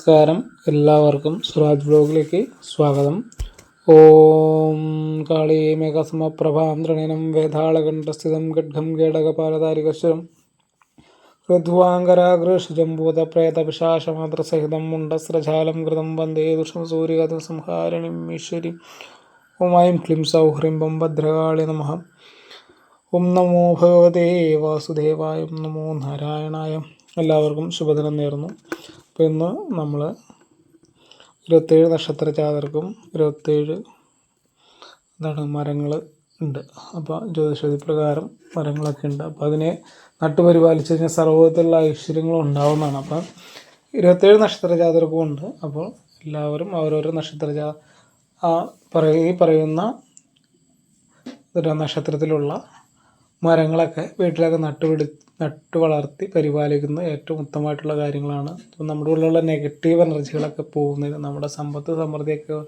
നമസ്കാരം. എല്ലാവർക്കും സുരാജ് ബ്ലോഗിലേക്ക് സ്വാഗതം. ഓം കാളി മേഘസമപ്രഭാം ത്രണനം വേതാളകണ്ഠസ്ഥിതം ഗഡ്ഢം കേടകപാലതാരികശ്വരം ഋധ്വാങ്കരാഗ്രശജംബൂതപ്രേതപിശാശമാത്രസഹിതം മുണ്ടസ്രജാലം കൃതം വന്ദേ ദുഷം സൂര്യകഥ സംഹാരണിം ഈശ്വരി. ഓമായും ക്ലിം സൗഹ്രീം ബം ഭദ്രകാളി നമ. ഓം നമോ ഭഗവതേ വാസുദേവായ ഓം നമോ നാരായണായ. എല്ലാവർക്കും ശുഭദിനം നേർന്നു അപ്പോൾ ഇന്ന് നമ്മൾ ഇരുപത്തേഴ് നക്ഷത്ര ജാതർക്കും ഇരുപത്തേഴ് എന്താണ് മരങ്ങൾ ഉണ്ട്. അപ്പോൾ ജ്യോതിഷവിധി പ്രകാരം മരങ്ങളൊക്കെ ഉണ്ട്. അപ്പോൾ അതിനെ നട്ടുപരിപാലിച്ച് കഴിഞ്ഞാൽ സർവത്തിലുള്ള ഐശ്വര്യങ്ങളും ഉണ്ടാവുന്നതാണ്. അപ്പം ഇരുപത്തേഴ് നക്ഷത്ര ജാതകവും ഉണ്ട്. അപ്പോൾ എല്ലാവരും ഓരോരോ നക്ഷത്ര ജാ ഈ പറയുന്ന നക്ഷത്രത്തിലുള്ള മരങ്ങളൊക്കെ വീട്ടിലൊക്കെ നട്ടുപിടി നട്ടു വളർത്തി പരിപാലിക്കുന്ന ഏറ്റവും ഉത്തമമായിട്ടുള്ള കാര്യങ്ങളാണ്. നമ്മുടെ ഉള്ളിലുള്ള നെഗറ്റീവ് എനർജികളൊക്കെ പോകുന്നതിന് നമ്മുടെ സമ്പത്ത് സമൃദ്ധിയൊക്കെ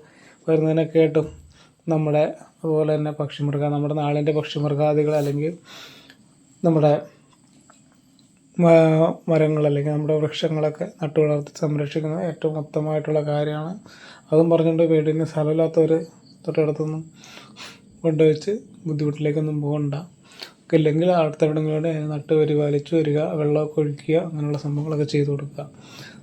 വരുന്നതിനൊക്കെ ആയിട്ടും നമ്മുടെ അതുപോലെ തന്നെ പക്ഷിമൃഗ നമ്മുടെ നാളിന്റെ പക്ഷിമൃഗാദികൾ അല്ലെങ്കിൽ നമ്മുടെ മരങ്ങൾ അല്ലെങ്കിൽ നമ്മുടെ വൃക്ഷങ്ങളൊക്കെ നട്ടു വളർത്തി സംരക്ഷിക്കുന്നത് ഏറ്റവും ഉത്തമമായിട്ടുള്ള കാര്യമാണ്. അതും പറഞ്ഞുകൊണ്ട് വീടിന് സ്ഥലമില്ലാത്തവർ തൊട്ടടുത്തൊന്നും കൊണ്ടുവച്ച് ബുദ്ധിമുട്ടിലേക്കൊന്നും പോകണ്ട. ഇല്ലെങ്കിൽ അടുത്തെവിടെയെങ്കിലും നട്ട് പരിപാലിച്ച് വരിക വെള്ളമൊക്കെ ഒഴിക്കുക അങ്ങനെയുള്ള സംഭവങ്ങളൊക്കെ ചെയ്തു കൊടുക്കുക.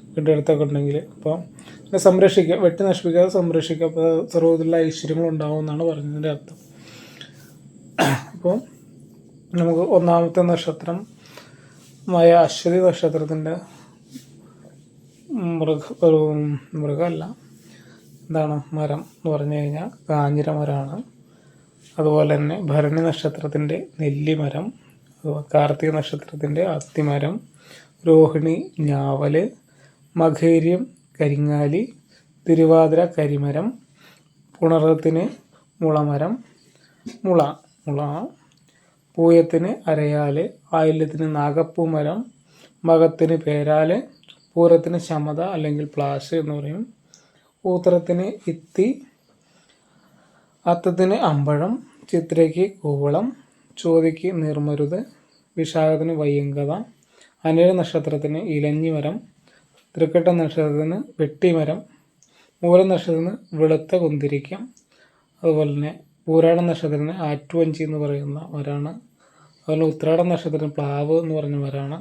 വീട്ടിന്റെ അടുത്തൊക്കെ ഉണ്ടെങ്കിൽ അപ്പോൾ പിന്നെ സംരക്ഷിക്കുക വെട്ടി നശിപ്പിക്കാതെ സംരക്ഷിക്കുക. അപ്പോൾ സർവതിലുള്ള ഐശ്വര്യങ്ങൾ ഉണ്ടാവും എന്നാണ് പറഞ്ഞതിന്റെ അർത്ഥം. അപ്പോൾ നമുക്ക് ഒന്നാമത്തെ നക്ഷത്രം മായ അശ്വതി നക്ഷത്രത്തിന്റെ മൃഗ മൃഗമല്ല. എന്താണ് മരം എന്ന് പറഞ്ഞു കഴിഞ്ഞാൽ കാഞ്ഞിര മരമാണ് അതുപോലെ തന്നെ ഭരണി നക്ഷത്രത്തിന്റെ നെല്ലിമരം കാർത്തിക നക്ഷത്രത്തിന്റെ അത്തിമരം രോഹിണി ഞാവൽ മഖേര്യം കരിങ്ങാലി തിരുവാതിര കരിമരം പുണറത്തിന് മുളമരം മുള മുള പൂയത്തിന് അരയാൽ ആയില്യത്തിന് നാഗപ്പൂ മരം മകത്തിന് പേരാൽ പൂരത്തിന് ശമത അല്ലെങ്കിൽ പ്ലാസ് എന്ന് പറയും. ഊത്രത്തിന് ഇത്തി അത്തത്തിന് അമ്പഴം ചിത്രയ്ക്ക് കൂവളം ചോതിക്ക് നിർമരുത് വിശാഖത്തിന് വയ്യങ്കത അനിഴ നക്ഷത്രത്തിന് ഇലഞ്ഞിമരം തൃക്കട്ട നക്ഷത്രത്തിന് വെട്ടിമരം മൂല നക്ഷത്രത്തിന് വെളുത്ത കുന്തിരിക്കം അതുപോലെ തന്നെ പൂരാട നക്ഷത്രത്തിന് ആറ്റുവഞ്ചി എന്ന് പറയുന്ന മരമാണ് അതുപോലെ ഉത്രാട നക്ഷത്രത്തിന് പ്ലാവ് എന്ന് പറഞ്ഞ മരമാണ്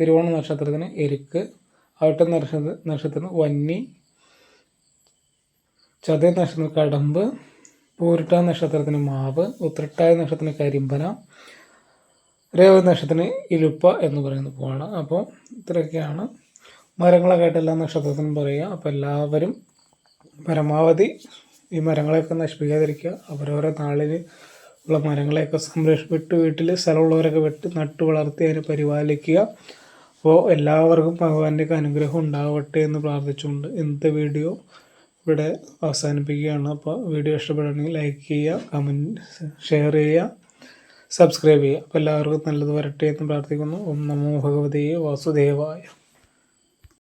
തിരുവോണ നക്ഷത്രത്തിന് എരുക്ക് അവിട്ട നക്ഷത്ര നക്ഷത്രത്തിന് വന്നി ചതയ നക്ഷത്രത്തിന് കടമ്പ് പൂരിട്ട നക്ഷത്രത്തിന് മാവ് ഉത്രട്ടായ നക്ഷത്രത്തിന് കരിമ്പന രേവ നക്ഷത്രത്തിന് ഇലുപ്പ എന്ന് പറയുന്ന പൂവാണ്. അപ്പോൾ ഇത്രയൊക്കെയാണ് മരങ്ങളൊക്കെ ആയിട്ട് എല്ലാ നക്ഷത്രത്തിനും പറയുക. അപ്പോൾ എല്ലാവരും പരമാവധി ഈ മരങ്ങളെയൊക്കെ നശിപ്പിക്കാതിരിക്കുക. അവരവരെ നാളിൽ ഉള്ള മരങ്ങളെയൊക്കെ സംരക്ഷ വിട്ട് വീട്ടിൽ സ്ഥലമുള്ളവരൊക്കെ വിട്ട് നട്ടു വളർത്തി അതിനെ പരിപാലിക്കുക. അപ്പോൾ എല്ലാവർക്കും ഭഗവാന്റെയൊക്കെ അനുഗ്രഹം ഉണ്ടാവട്ടെ എന്ന് പ്രാർത്ഥിച്ചുകൊണ്ട് ഇന്നത്തെ വീഡിയോ ഇവിടെ അവസാനിപ്പിക്കുകയാണ്. അപ്പോൾ വീഡിയോ ഇഷ്ടപ്പെടുകയാണെങ്കിൽ ലൈക്ക് ചെയ്യുക കമന്റ് ഷെയർ ചെയ്യുക സബ്സ്ക്രൈബ് ചെയ്യുക. അപ്പോൾ എല്ലാവർക്കും നല്ലത് വരട്ടെ എന്ന് പ്രാർത്ഥിക്കുന്നു. ഓം നമോ ഭഗവതേ വാസുദേവായ.